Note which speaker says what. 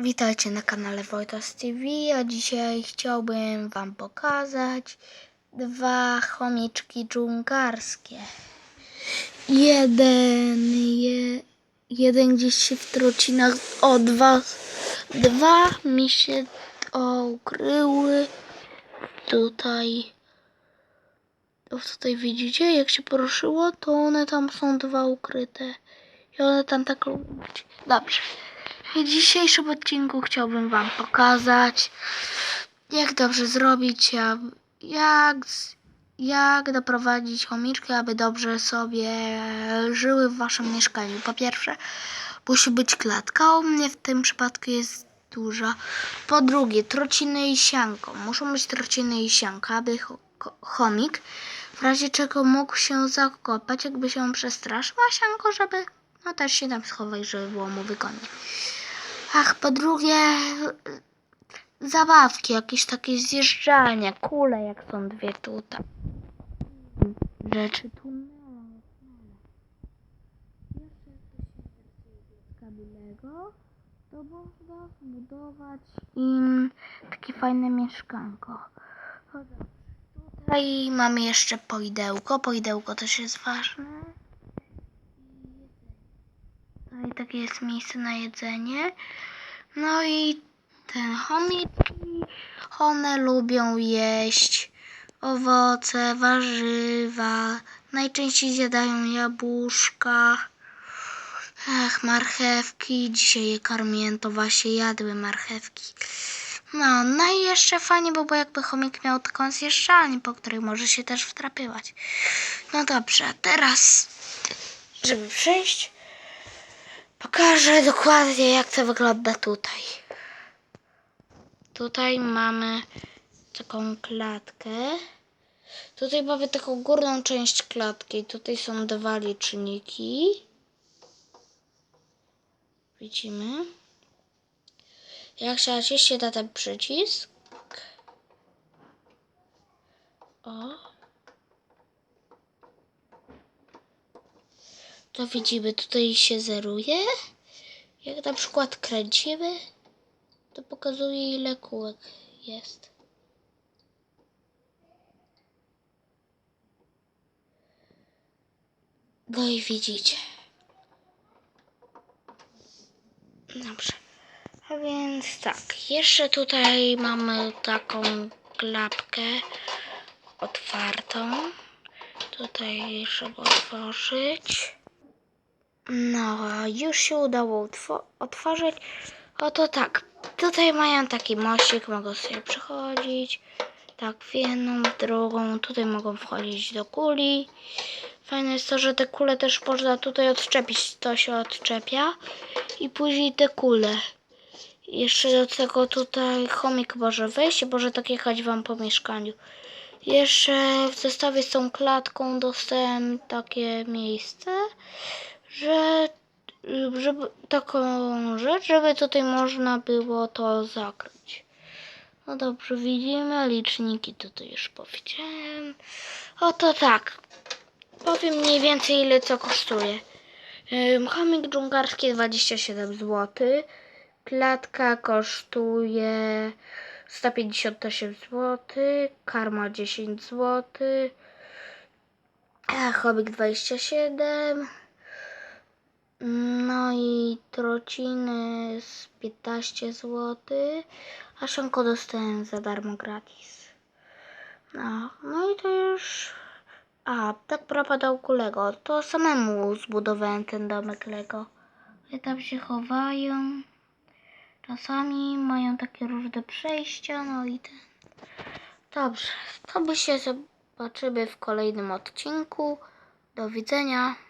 Speaker 1: Witajcie na kanale Wojtas TV, a dzisiaj chciałbym Wam pokazać dwa chomiczki dżungarskie. Jeden, je, jeden gdzieś się w trocinach, o dwa, dwa mi się o, ukryły tutaj. O, tutaj widzicie, jak się poruszyło, to one tam są dwa ukryte. I one tam tak lubią być. Dobrze. W dzisiejszym odcinku chciałbym Wam pokazać, jak dobrze zrobić, jak, jak, doprowadzić chomiczki, aby dobrze sobie żyły w Waszym mieszkaniu. Po pierwsze, musi być klatka, u mnie w tym przypadku jest duża. Po drugie, trociny i sianko. Muszą być trociny i sianko, aby chomik w razie czego mógł się zakopać, jakby się przestraszył, a sianko, żeby no też się tam schować, żeby było mu wygodnie. Ach, po drugie, zabawki, jakieś takie zjeżdżalnie, kule, jak są dwie tutaj. Rzeczy tu Lego, to można zbudować im takie fajne mieszkanko. Tutaj mamy jeszcze poidełko. Poidełko też jest ważne. Tutaj takie jest miejsce na jedzenie. No i ten chomiki, one lubią jeść owoce, warzywa. Najczęściej zjadają jabłuszka. Ach, marchewki. Dzisiaj je karmiłem, to właśnie jadły marchewki. No, no i jeszcze fajnie było, jakby chomik miał taką zjeżdżalnię, po której może się też wtrapywać. No dobrze, teraz, żeby przejść, pokażę dokładnie, jak to wygląda tutaj. Tutaj mamy taką klatkę. Tutaj mamy taką górną część klatki. Tutaj są dwa liczniki. Widzimy. Jak się naciśnie na ten przycisk. O. To widzimy, tutaj się zeruje. Jak na przykład kręcimy, to pokazuje ile kółek jest. No i widzicie. Dobrze. A więc tak, jeszcze tutaj mamy taką klapkę otwartą. Tutaj trzeba otworzyć. No, już się udało otworzyć. Oto tak, tutaj mają taki mościk, mogą sobie przechodzić. Tak, w jedną, w drugą. Tutaj mogą wchodzić do kuli. Fajne jest to, że te kule też można tutaj odczepić. To się odczepia. I później te kule. Jeszcze do tego tutaj chomik może wejść i może tak jechać wam po mieszkaniu. Jeszcze w zestawie z tą klatką dostałem takie miejsce, że żeby taką rzecz, żeby tutaj można było to zakryć. No dobrze, widzimy liczniki, tutaj już powiedziałem. Oto tak. Powiem mniej więcej ile co kosztuje. Chomik dżungarski 27 zł. Klatka kosztuje 158 zł. Karma 10 zł. Chomik 27. No i trociny z 15 zł. A szanko dostałem za darmo gratis. No, no i to już. A, tak propadał Lego. To samemu zbudowałem ten domek Lego. I tam się chowają. Czasami mają takie różne przejścia, no i ten. Dobrze, to by się zobaczymy w kolejnym odcinku. Do widzenia.